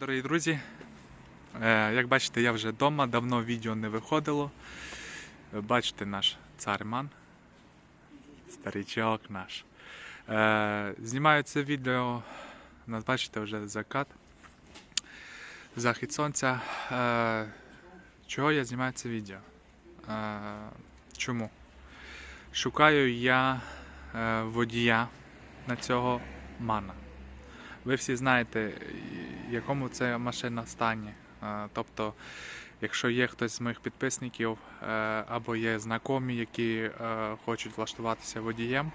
дорогі друзі. Е, Як бачите, я вже вдома, давно відео не виходило. Е, Бачите наш царман. Старичок наш. Е, Знімаю це відео. Бачите вже закат. Захід сонця. Чого я знімаю це відео? Чому? Шукаю я водія на цього мана. Ви всі знаєте, якому це машина стані. Е, Тобто, якщо є хтось з моїх підписників е, або є знайомі, які е, хочуть влаштуватися водієм,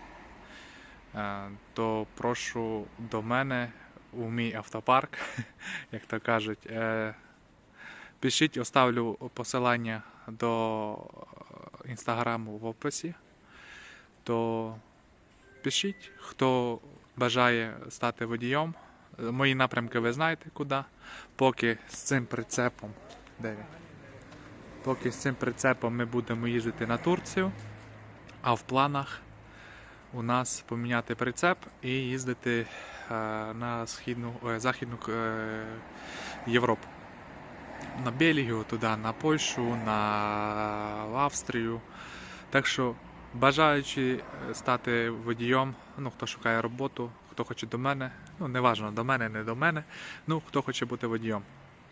то прошу до мене у мій автопарк, як то кажуть. Пишіть, оставлю посилання до інстаграму в описі. То пишіть, хто бажає стати водієм. Мої напрямки ви знаєте куди. Поки з цим прицепом. Поки з цим прицепом ми будемо їздити на Турцію. А в планах у нас поміняти прицеп і їздити е, на східну, е, західну е, Європу. На Бельгію, туди, на Польщу, на Австрію. Так що бажаючи е, стати водієм, ну хто шукає роботу, хто хоче до мене, ну неважно до мене, не до мене. Ну, хто хоче бути водієм,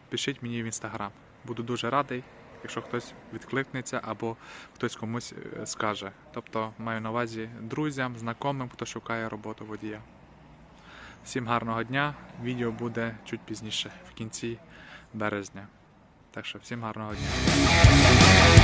пишіть мені в інстаграм. Буду дуже радий, якщо хтось відкликнеться або хтось комусь е, скаже. Тобто маю на увазі друзям, знайомим, хто шукає роботу водія. Всім гарного дня. Відео буде чуть пізніше, в кінці березня. Так що всім гарного дня.